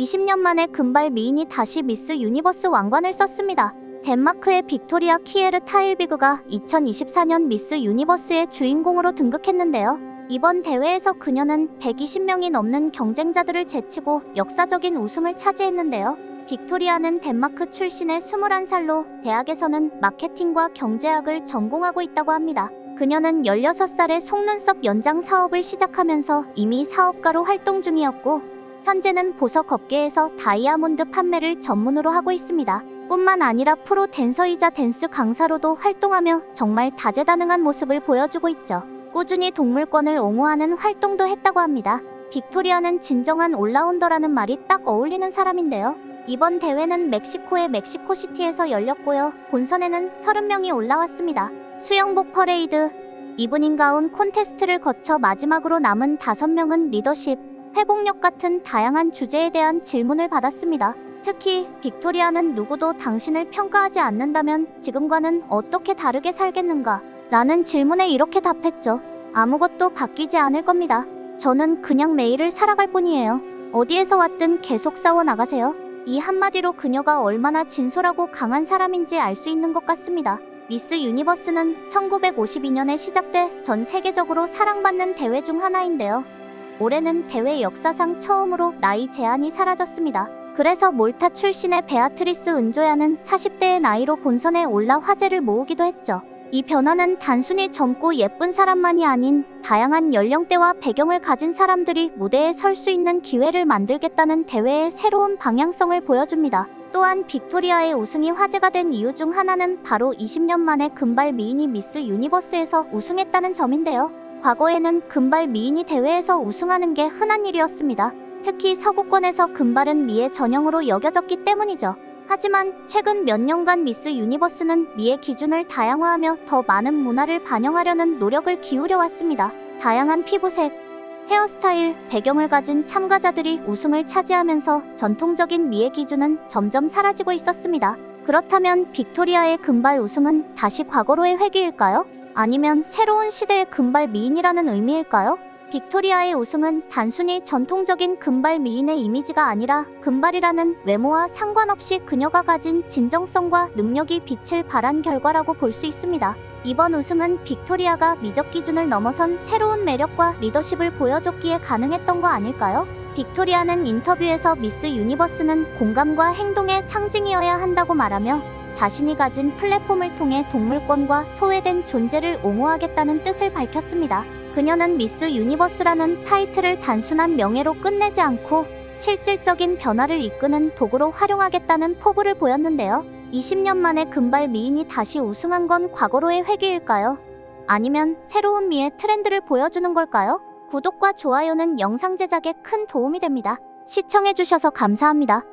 20년 만에 금발 미인이 다시 미스 유니버스 왕관을 썼습니다. 덴마크의 빅토리아 키에르 타일비그가 2024년 미스 유니버스의 주인공으로 등극했는데요. 이번 대회에서 그녀는 120명이 넘는 경쟁자들을 제치고 역사적인 우승을 차지했는데요. 빅토리아는 덴마크 출신의 21살로 대학에서는 마케팅과 경제학을 전공하고 있다고 합니다. 그녀는 16살에 속눈썹 연장 사업을 시작하면서 이미 사업가로 활동 중이었고 현재는 보석 업계에서 다이아몬드 판매를 전문으로 하고 있습니다. 뿐만 아니라 프로 댄서이자 댄스 강사로도 활동하며 정말 다재다능한 모습을 보여주고 있죠. 꾸준히 동물권을 옹호하는 활동도 했다고 합니다. 빅토리아는 진정한 올라운더라는 말이 딱 어울리는 사람인데요. 이번 대회는 멕시코의 멕시코시티에서 열렸고요. 본선에는 30명이 올라왔습니다. 수영복 퍼레이드, 이브닝 가운 콘테스트를 거쳐 마지막으로 남은 5명은 리더십, 회복력 같은 다양한 주제에 대한 질문을 받았습니다. 특히 빅토리아는 누구도 당신을 평가하지 않는다면 지금과는 어떻게 다르게 살겠는가? 라는 질문에 이렇게 답했죠. 아무것도 바뀌지 않을 겁니다. 저는 그냥 매일을 살아갈 뿐이에요. 어디에서 왔든 계속 싸워 나가세요. 이 한마디로 그녀가 얼마나 진솔하고 강한 사람인지 알 수 있는 것 같습니다. 미스 유니버스는 1952년에 시작돼 전 세계적으로 사랑받는 대회 중 하나인데요. 올해는 대회 역사상 처음으로 나이 제한이 사라졌습니다. 그래서 몰타 출신의 베아트리스 은조야는 40대의 나이로 본선에 올라 화제를 모으기도 했죠. 이 변화는 단순히 젊고 예쁜 사람만이 아닌 다양한 연령대와 배경을 가진 사람들이 무대에 설 수 있는 기회를 만들겠다는 대회의 새로운 방향성을 보여줍니다. 또한 빅토리아의 우승이 화제가 된 이유 중 하나는 바로 20년 만에 금발 미인이 미스 유니버스에서 우승했다는 점인데요. 과거에는 금발 미인이 대회에서 우승하는 게 흔한 일이었습니다. 특히 서구권에서 금발은 미의 전형으로 여겨졌기 때문이죠. 하지만 최근 몇 년간 미스 유니버스는 미의 기준을 다양화하며 더 많은 문화를 반영하려는 노력을 기울여 왔습니다. 다양한 피부색, 헤어스타일, 배경을 가진 참가자들이 우승을 차지하면서 전통적인 미의 기준은 점점 사라지고 있었습니다. 그렇다면 빅토리아의 금발 우승은 다시 과거로의 회귀일까요? 아니면 새로운 시대의 금발 미인이라는 의미일까요? 빅토리아의 우승은 단순히 전통적인 금발 미인의 이미지가 아니라 금발이라는 외모와 상관없이 그녀가 가진 진정성과 능력이 빛을 발한 결과라고 볼 수 있습니다. 이번 우승은 빅토리아가 미적 기준을 넘어선 새로운 매력과 리더십을 보여줬기에 가능했던 거 아닐까요? 빅토리아는 인터뷰에서 미스 유니버스는 공감과 행동의 상징이어야 한다고 말하며 자신이 가진 플랫폼을 통해 동물권과 소외된 존재를 옹호하겠다는 뜻을 밝혔습니다. 그녀는 미스 유니버스라는 타이틀을 단순한 명예로 끝내지 않고 실질적인 변화를 이끄는 도구로 활용하겠다는 포부를 보였는데요. 20년 만에 금발 미인이 다시 우승한 건 과거로의 회귀일까요? 아니면 새로운 미의 트렌드를 보여주는 걸까요? 구독과 좋아요는 영상 제작에 큰 도움이 됩니다. 시청해주셔서 감사합니다.